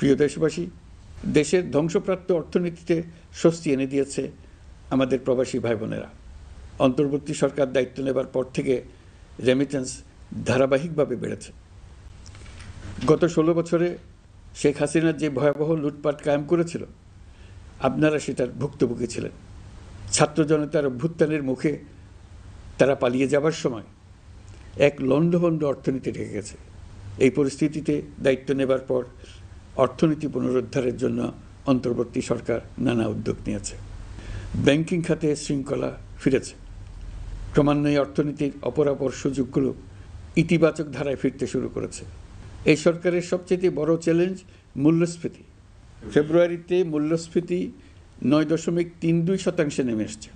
প্রিয় দেশবাসী, দেশের ধ্বংসপ্রাপ্ত অর্থনীতিতে স্বস্তি এনে দিয়েছে আমাদের প্রবাসী ভাই বোনেরা অন্তর্বর্তী সরকার দায়িত্ব নেবার পর থেকে রেমিটেন্স ধারাবাহিকভাবে বেড়েছে। গত ষোলো বছরে শেখ হাসিনার যে ভয়াবহ লুটপাট কায়েম করেছিল, আপনারা সেটার ভুক্তভোগী ছিলেন। ছাত্র জনতার অভ্যুত্থানের মুখে তারা পালিয়ে যাবার সময় এক লণ্ডভণ্ড অর্থনীতি ঢেকে গেছে। এই পরিস্থিতিতে দায়িত্ব নেবার পর অর্থনীতি পুনরুদ্ধারের জন্য অন্তর্বর্তী সরকার নানা উদ্যোগ নিয়েছে। ব্যাংকিং খাতে শৃঙ্খলা ফিরেছে। ক্রমান্বয়ে অর্থনীতির অপরাপর সুযোগগুলো ইতিবাচক ধারায় ফিরতে শুরু করেছে। এই সরকারের সবচেয়ে বড় চ্যালেঞ্জ মূল্যস্ফীতি। ফেব্রুয়ারিতে মূল্যস্ফীতি নয় দশমিক তিন দুই শতাংশে নেমে এসছে,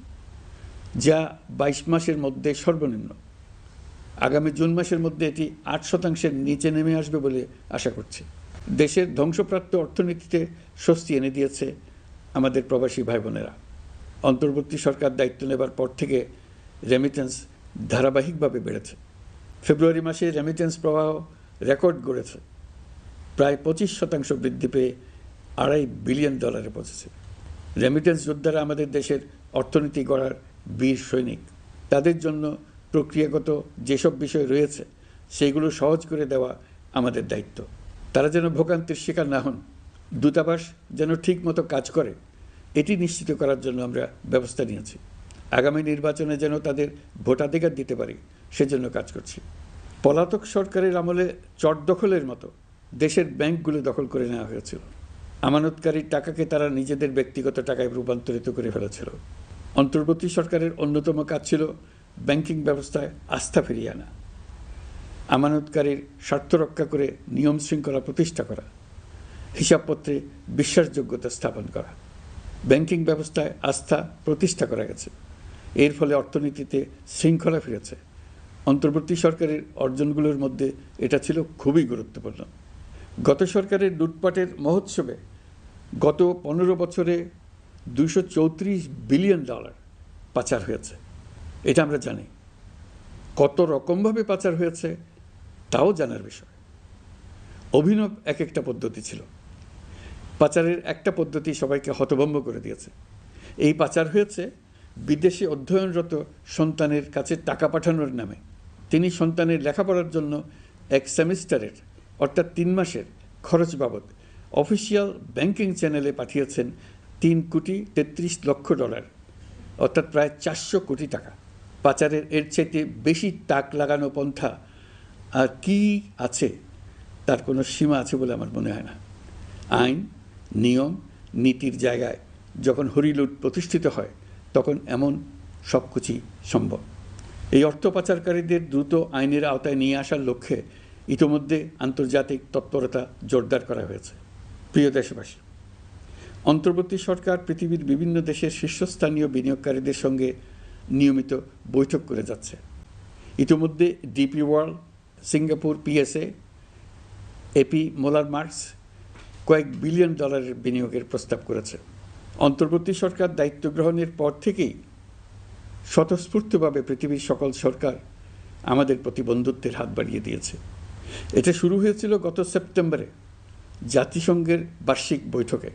যা বাইশ মাসের মধ্যে সর্বনিম্ন। আগামী জুন মাসের মধ্যে এটি আট শতাংশের নিচে নেমে আসবে বলে আশা করছি। দেশের ধ্বংসপ্রাপ্ত অর্থনীতিতে স্বস্তি এনে দিয়েছে আমাদের প্রবাসী ভাই বোনেরা অন্তর্বর্তী সরকার দায়িত্ব নেবার পর থেকে রেমিটেন্স ধারাবাহিকভাবে বেড়েছে। ফেব্রুয়ারি মাসে রেমিটেন্স প্রবাহ রেকর্ড গড়েছে। প্রায় পঁচিশ শতাংশ বৃদ্ধি পেয়ে আড়াই বিলিয়ন ডলারে পৌঁছেছে। রেমিটেন্স যোদ্ধারা আমাদের দেশের অর্থনীতি গড়ার বীর সৈনিক। তাদের জন্য প্রক্রিয়াগত যেসব বিষয় রয়েছে, সেগুলো সহজ করে দেওয়া আমাদের দায়িত্ব। তারা যেন ভোগান্তির শিকার না হন। দূতাবাস যেন ঠিক মতো কাজ করে, এটি নিশ্চিত করার জন্য আমরা ব্যবস্থা নিয়েছি। আগামী নির্বাচনে যেন তাদের ভোটাধিকার দিতে পারি, সেজন্য কাজ করছি। পলাতক সরকারের আমলে চট দখলের মতো দেশের ব্যাংকগুলো দখল করে নেওয়া হয়েছিল। আমানতকারীর টাকাকে তারা নিজেদের ব্যক্তিগত টাকায় রূপান্তরিত করে ফেলেছিল। অন্তর্বর্তী সরকারের অন্যতম কাজ ছিল ব্যাংকিং ব্যবস্থায় আস্থা ফিরিয়ে আনা। আমানতকারীর স্বার্থ রক্ষা করে নিয়ম শৃঙ্খলা প্রতিষ্ঠা করা, হিসাবপত্রে বিশ্বাসযোগ্যতা স্থাপন করা, ব্যাংকিং ব্যবস্থায় আস্থা প্রতিষ্ঠা করা গেছে। এর ফলে অর্থনীতিতে শৃঙ্খলা ফিরেছে। অন্তর্বর্তী সরকারের অর্জনগুলোর মধ্যে এটা ছিল খুবই গুরুত্বপূর্ণ। গত সরকারের লুটপাটের মহোৎসবে গত পনেরো বছরে চৌত্রিশ বিলিয়ন ডলার পাচার হয়েছে। এটা আমরা জানি। কত রকমভাবে পাচার হয়েছে তাও জানার বিষয়। অভিনব এক একটা পদ্ধতি ছিল। পাচারের একটা পদ্ধতি সবাইকে হতভম্ব করে দিয়েছে। এই পাচার হয়েছে বিদেশে অধ্যয়নরত সন্তানের কাছে টাকা পাঠানোর নামে। তিনি সন্তানের লেখাপড়ার জন্য এক সেমিস্টারের, অর্থাৎ তিন মাসের, খরচ বাবদ অফিসিয়াল ব্যাংকিং চ্যানেলে পাঠিয়েছেন তিন কোটি তেত্রিশ লক্ষ ডলার, অর্থাৎ প্রায় চারশো কোটি টাকা। পাচারের এর চাইতে বেশি তাক লাগানো পন্থা আর কি আছে? তার কোনো সীমা আছে বলে আমার মনে হয় না। আইন, নিয়ম, নীতির জায়গায় যখন হরিলুট প্রতিষ্ঠিত হয়, তখন এমন সব কিছুই সম্ভব। এই অর্থ পাচারকারীদের দ্রুত আইনের আওতায় নিয়ে আসার লক্ষ্যে ইতোমধ্যে আন্তর্জাতিক তৎপরতা জোরদার করা হয়েছে। প্রিয় দেশবাসী, অন্তর্বর্তী সরকার পৃথিবীর বিভিন্ন দেশের শীর্ষস্থানীয় বিনিয়োগকারীদের সঙ্গে নিয়মিত বৈঠক করে যাচ্ছে। ইতিমধ্যে DP World Singapore PSA AP Moller Maersk কয়েক বিলিয়ন ডলারের বিনিয়োগের প্রস্তাব করেছে। অন্তর্বর্তী সরকার দায়িত্ব গ্রহণের পর থেকেই স্বতঃস্ফূর্তভাবে পৃথিবীর সকল সরকার আমাদের প্রতি বন্ধুত্বের হাত বাড়িয়ে দিয়েছে। এটা শুরু হয়েছিল গত সেপ্টেম্বরে জাতিসংঘের বার্ষিক বৈঠকে।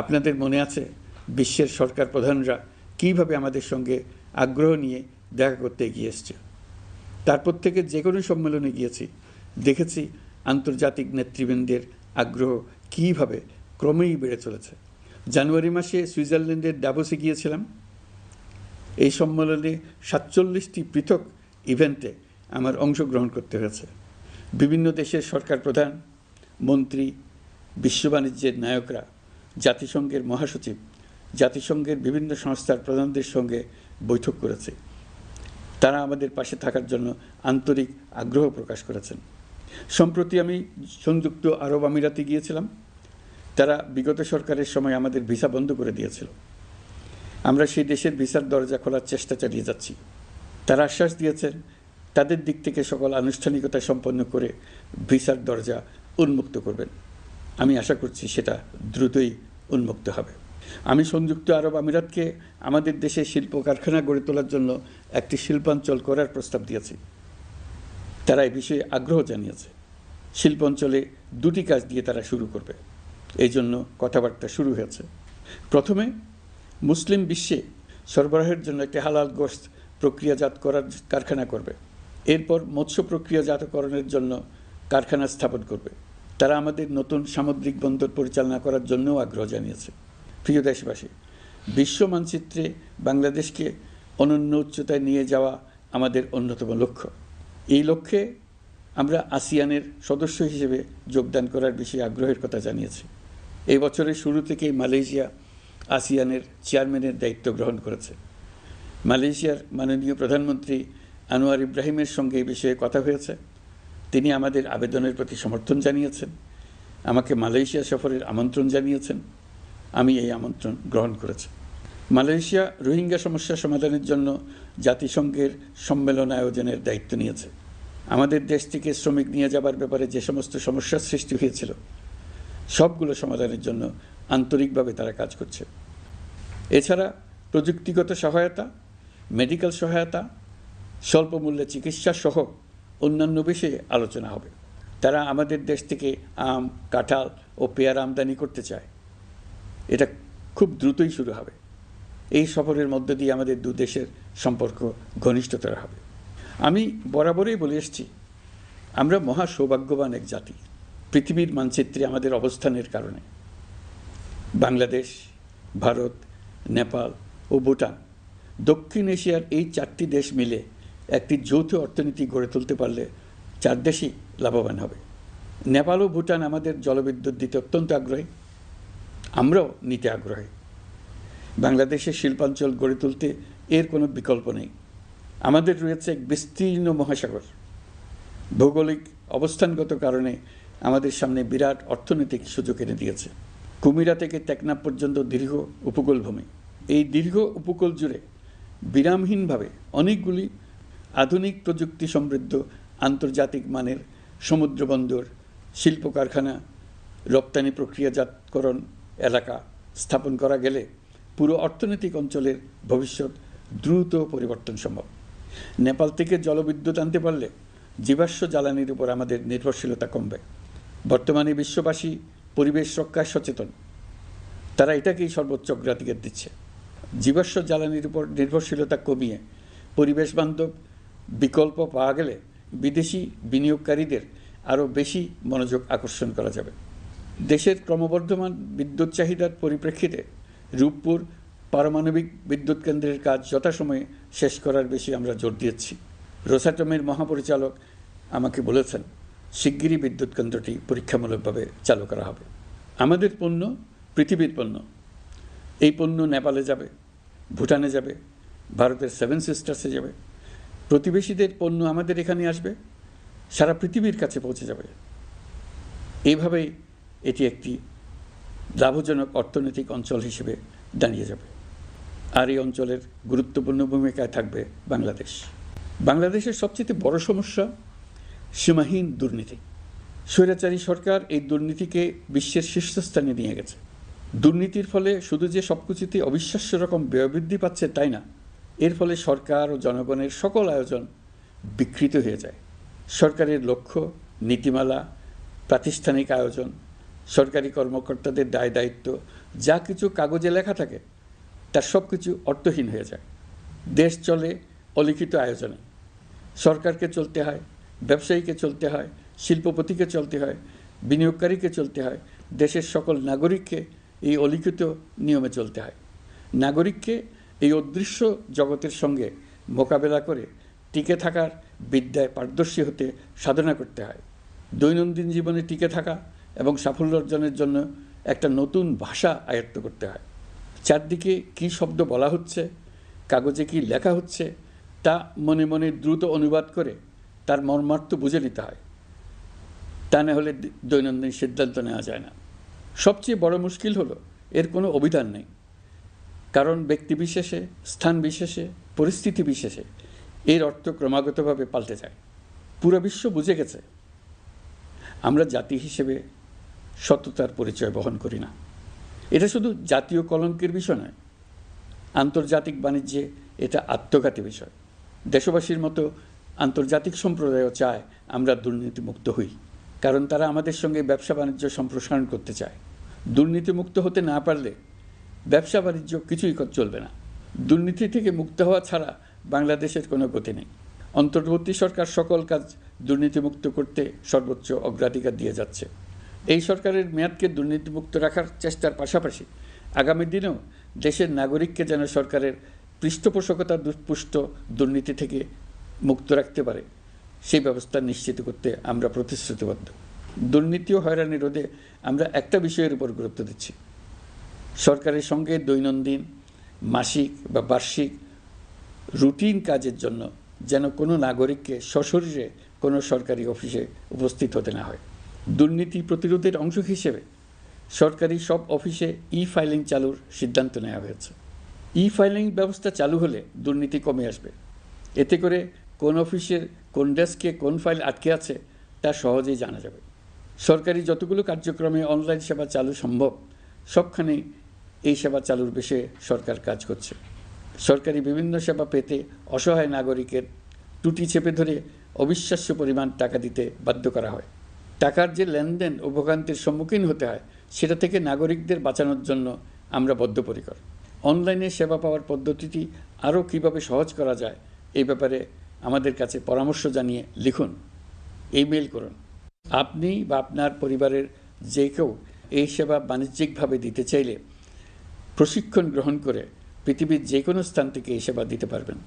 আপনাদের মনে আছে বিশ্বের সরকার প্রধানরা কীভাবে আমাদের সঙ্গে আগ্রহ নিয়ে দেখা করতে এগিয়ে এসছে? তারপর থেকে যে কোনো সম্মেলনে গিয়েছি। দেখেছি আন্তর্জাতিক নেতৃবৃন্দের আগ্রহ কীভাবে ক্রমেই বেড়ে চলেছে। জানুয়ারি মাসে সুইজারল্যান্ডের ডাবোসে গিয়েছিলাম। এই সম্মেলনে সাতচল্লিশটি পৃথক ইভেন্টে আমার অংশগ্রহণ করতে হয়েছে। বিভিন্ন দেশের সরকার প্রধান, মন্ত্রী, বিশ্ব বাণিজ্যের নায়করা, জাতিসংঘের মহাসচিব, জাতিসংঘের বিভিন্ন সংস্থার প্রধানদের সঙ্গে বৈঠক করেছে। তারা আমাদের পাশে থাকার জন্য আন্তরিক আগ্রহ প্রকাশ করেছেন। সম্প্রতি আমি সংযুক্ত আরব আমিরাতে গিয়েছিলাম। তারা বিগত সরকারের সময় আমাদের ভিসা বন্ধ করে দিয়েছিল। আমরা সেই দেশের ভিসার দরজা খোলার চেষ্টা চালিয়ে যাচ্ছি। তারা আশ্বাস দিয়েছেন, তাদের দিক থেকে সকল আনুষ্ঠানিকতা সম্পন্ন করে ভিসার দরজা উন্মুক্ত করবেন। আমি আশা করছি সেটা দ্রুতই উন্মুক্ত হবে। আমি সংযুক্ত আরব আমিরাতকে আমাদের দেশে শিল্প কারখানা গড়ে তোলার জন্য একটি শিল্পাঞ্চল করার প্রস্তাব দিয়েছি। তারা এ বিষয়ে আগ্রহ জানিয়েছে। শিল্পাঞ্চলে দুটি কাজ দিয়ে তারা শুরু করবে। এই জন্য কথাবার্তা শুরু হয়েছে। প্রথমে, মুসলিম বিশ্বে সরবরাহের জন্য একটি হালাল গোস্ত প্রক্রিয়াজাত করার কারখানা করবে। এরপর মৎস্য প্রক্রিয়াজাতকরণের জন্য কারখানা স্থাপন করবে। তারা আমাদের নতুন সামুদ্রিক বন্দর পরিচালনা করার জন্যও আগ্রহ জানিয়েছে। প্রিয় দেশবাসী, বিশ্ব মানচিত্রে বাংলাদেশকে অনন্য উচ্চতায় নিয়ে যাওয়া আমাদের অন্যতম লক্ষ্য। এই লক্ষ্যে আমরা আসিয়ানের সদস্য হিসেবে যোগদান করার বিষয়ে আগ্রহের কথা জানিয়েছি। এই বছরের শুরু থেকেই মালয়েশিয়া আসিয়ানের চেয়ারম্যানের দায়িত্ব গ্রহণ করেছে। মালয়েশিয়ার মাননীয় প্রধানমন্ত্রী আনোয়ার ইব্রাহিমের সঙ্গে এই বিষয়ে কথা হয়েছে। তিনি আমাদের আবেদনের প্রতি সমর্থন জানিয়েছেন। আমাকে মালয়েশিয়া সফরের আমন্ত্রণ জানিয়েছেন। আমি এই আমন্ত্রণ গ্রহণ করেছি। মালয়েশিয়া রোহিঙ্গা সমস্যা সমাধানের জন্য জাতিসংঘের সম্মেলন আয়োজনের দায়িত্ব নিয়েছে। আমাদের দেশ থেকে শ্রমিক নিয়ে যাবার ব্যাপারে যে সমস্ত সমস্যার সৃষ্টি হয়েছিল, সবগুলো সমাধানের জন্য আন্তরিকভাবে তারা কাজ করছে। এছাড়া প্রযুক্তিগত সহায়তা, মেডিকেল সহায়তা, স্বল্প মূল্যে চিকিৎসা সহ অন্যান্য বিষয়ে আলোচনা হবে। তারা আমাদের দেশ থেকে আম, কাঁঠাল ও পেয়ারা আমদানি করতে চায়। এটা খুব দ্রুতই শুরু হবে। এই সফরের মধ্য দিয়ে আমাদের দু দেশের সম্পর্ক ঘনিষ্ঠতর হবে। আমি বরাবরই বলে এসেছি, আমরা মহা সৌভাগ্যবান এক জাতি। পৃথিবীর মানচিত্রে আমাদের অবস্থানের কারণে। বাংলাদেশ, ভারত, নেপাল ও ভুটান দক্ষিণ এশিয়ার এই চারটি দেশ মিলে একটি যৌথ অর্থনীতি গড়ে তুলতে পারলে চার দেশই লাভবান হবে। নেপাল ও ভুটান আমাদের জলবিদ্যুৎ দিতে অত্যন্ত আগ্রহী। আমরাও নিতে আগ্রহী। বাংলাদেশের শিল্পাঞ্চল গড়ে তুলতে এর কোনো বিকল্প নেই। আমাদের রয়েছে এক বিস্তীর্ণ মহাসাগর। ভৌগোলিক অবস্থানগত কারণে আমাদের সামনে বিরাট অর্থনৈতিক সুযোগ এনে দিয়েছে। কুমিরা থেকে টেকনাফ পর্যন্ত দীর্ঘ উপকূল ভূমি এই দীর্ঘ উপকূল জুড়ে বিরামহীনভাবে অনেকগুলি আধুনিক প্রযুক্তি সমৃদ্ধ আন্তর্জাতিক মানের সমুদ্র বন্দর শিল্প কারখানা রপ্তানি প্রক্রিয়াজাতকরণ এলাকা স্থাপন করা গেলে পুরো অর্থনৈতিক অঞ্চলের ভবিষ্যৎ দ্রুত পরিবর্তন সম্ভব। নেপাল থেকে জলবিদ্যুৎ আনতে পারলে জীবাশ্ম জ্বালানির উপর আমাদের নির্ভরশীলতা কমবে। বর্তমানে বিশ্ববাসী পরিবেশ রক্ষায় সচেতন। তারা এটাকেই সর্বোচ্চ অগ্রাধিকার দিচ্ছে। জীবাশ্ম জ্বালানির উপর নির্ভরশীলতা কমিয়ে পরিবেশ বান্ধব বিকল্প পাওয়া গেলে বিদেশি বিনিয়োগকারীদের আরও বেশি মনোযোগ আকর্ষণ করা যাবে। দেশের ক্রমবর্ধমান বিদ্যুৎ চাহিদার পরিপ্রেক্ষিতে রূপপুর পারমাণবিক বিদ্যুৎ কেন্দ্রের কাজ যথাসময়ে শেষ করার বেশি আমরা জোর দিয়েছি। রোসাটমের মহাপরিচালক আমাকে বলেছেন, শিগগিরই বিদ্যুৎ কেন্দ্রটি পরীক্ষামূলকভাবে চালু করা হবে। আমাদের পণ্য, পৃথিবীর পণ্য। এই পণ্য নেপালে যাবে, ভুটানে যাবে, ভারতের সেভেন সিস্টার্সে যাবে। প্রতিবেশীদের পণ্য আমাদের এখানে আসবে, সারা পৃথিবীর কাছে পৌঁছে যাবে। এইভাবেই এটি একটি লাভজনক অর্থনৈতিক অঞ্চল হিসেবে দাঁড়িয়ে যাবে। আর এই অঞ্চলের গুরুত্বপূর্ণ ভূমিকায় থাকবে বাংলাদেশ। বাংলাদেশের সবচেয়ে বড় সমস্যা সীমাহীন দুর্নীতি। স্বৈরাচারী সরকার এই দুর্নীতিকে বিশ্বের শীর্ষস্থানে নিয়ে গেছে। দুর্নীতির ফলে শুধু যে সব কিছুতে অবিশ্বাস্য রকম ব্যয়বৃদ্ধি পাচ্ছে তাই না, এর ফলে সরকার ও জনগণের সকল আয়োজন বিকৃত হয়ে যায়। সরকারের লক্ষ্য, নীতিমালা, প্রাতিষ্ঠানিক আয়োজন সরকারি কর্মকর্তাদের দায় দায়িত্ব, যা কিছু কাগজে লেখা থাকে, তার সব কিছু অর্থহীন হয়ে যায়। দেশ চলে অলিখিত আয়োজনে। সরকারকে চলতে হয়, ব্যবসায়ীকে চলতে হয়, শিল্পপতিকে চলতে হয়, বিনিয়োগকারীকে চলতে হয়, দেশের সকল নাগরিককে এই অলিখিত নিয়মে চলতে হয়। নাগরিককে এই অদৃশ্য জগতের সঙ্গে মোকাবেলা করে টিকে থাকার বিদ্যায় পারদর্শী হতে সাধনা করতে হয়। দৈনন্দিন জীবনে টিকে থাকা এবং সাফল্য অর্জনের জন্য একটা নতুন ভাষা আয়ত্ত করতে হয়। চারদিকে কী শব্দ বলা হচ্ছে, কাগজে কি লেখা হচ্ছে, তা মনে মনে দ্রুত অনুবাদ করে তার মর্মার্থ বুঝে নিতে হয়। তা না হলে দৈনন্দিন সিদ্ধান্ত নেওয়া যায় না। সবচেয়ে বড় মুশকিল হলো, এর কোনো অভিধান নেই। কারণ ব্যক্তি বিশেষে, স্থান বিশেষে, পরিস্থিতি বিশেষে এর অর্থ ক্রমাগতভাবে পাল্টে যায়। পুরো বিশ্ব বুঝে গেছে। আমরা জাতি হিসেবে সততার পরিচয় বহন করি না। এটা শুধু জাতীয় কলঙ্কের বিষয় নয়, আন্তর্জাতিক বাণিজ্যে এটা আত্মঘাতী বিষয়। দেশবাসীর মতো আন্তর্জাতিক সম্প্রদায়ও চায় আমরা দুর্নীতিমুক্ত হই, কারণ তারা আমাদের সঙ্গে ব্যবসা বাণিজ্য সম্প্রসারণ করতে চায়। দুর্নীতিমুক্ত হতে না পারলে ব্যবসা বাণিজ্য কিছুই চলবে না। দুর্নীতি থেকে মুক্ত হওয়া ছাড়া বাংলাদেশের কোনো গতি নেই। অন্তর্বর্তী সরকার সকল কাজ দুর্নীতিমুক্ত করতে সর্বোচ্চ অগ্রাধিকার দিয়ে যাচ্ছে। এই সরকারের মেয়াদকে দুর্নীতিমুক্ত রাখার চেষ্টার পাশাপাশি আগামী দিনেও দেশের নাগরিককে যেন সরকারের পৃষ্ঠপোষকতা দুষ্পুষ্ট দুর্নীতি থেকে মুক্ত রাখতে পারে, সেই ব্যবস্থা নিশ্চিত করতে আমরা প্রতিশ্রুতিবদ্ধ। দুর্নীতি ও হয়রানি রোধে আমরা একটা বিষয়ের উপর গুরুত্ব দিচ্ছি। সরকারের সঙ্গে দৈনন্দিন মাসিক বা বার্ষিক রুটিন কাজের জন্য যেন কোনো নাগরিককে সশরীরে কোনো সরকারি অফিসে উপস্থিত হতে না হয়। দুর্নীতি প্রতিরোধের অংশ হিসেবে সরকারি সব অফিসে ই ফাইলিং চালুর সিদ্ধান্ত নেওয়া হয়েছে। ই ফাইলিং ব্যবস্থা চালু হলে দুর্নীতি কমে আসবে। এতে করে কোন অফিসের কোন ডেস্কে কোন ফাইল আটকে আছে তা সহজেই জানা যাবে। সরকারি যতগুলো কার্যক্রমে অনলাইন সেবা চালু সম্ভব সবখানেই এই সেবা চালুর বিষয়ে সরকার কাজ করছে। সরকারি বিভিন্ন সেবা পেতে অসহায় নাগরিকের টুটি চেপে ধরে অবিশ্বাস্য পরিমাণ টাকা দিতে বাধ্য করা হয়। টাকার যে লেনদেন ও ভোগান্তির সম্মুখীন হতে হয়, সেটা থেকে নাগরিকদের বাঁচানোর জন্য আমরা বদ্ধপরিকর। অনলাইনে সেবা পাওয়ার পদ্ধতিটি আরও কীভাবে সহজ করা যায় এই ব্যাপারে আমাদের কাছে পরামর্শ জানিয়ে লিখুন। ইমেল করুন। আপনি বা আপনার পরিবারের যে কেউ এই সেবা বাণিজ্যিকভাবে দিতে চাইলে প্রশিক্ষণ গ্রহণ করে পৃথিবীর যে কোনো স্থান থেকে এই সেবা দিতে পারবেন।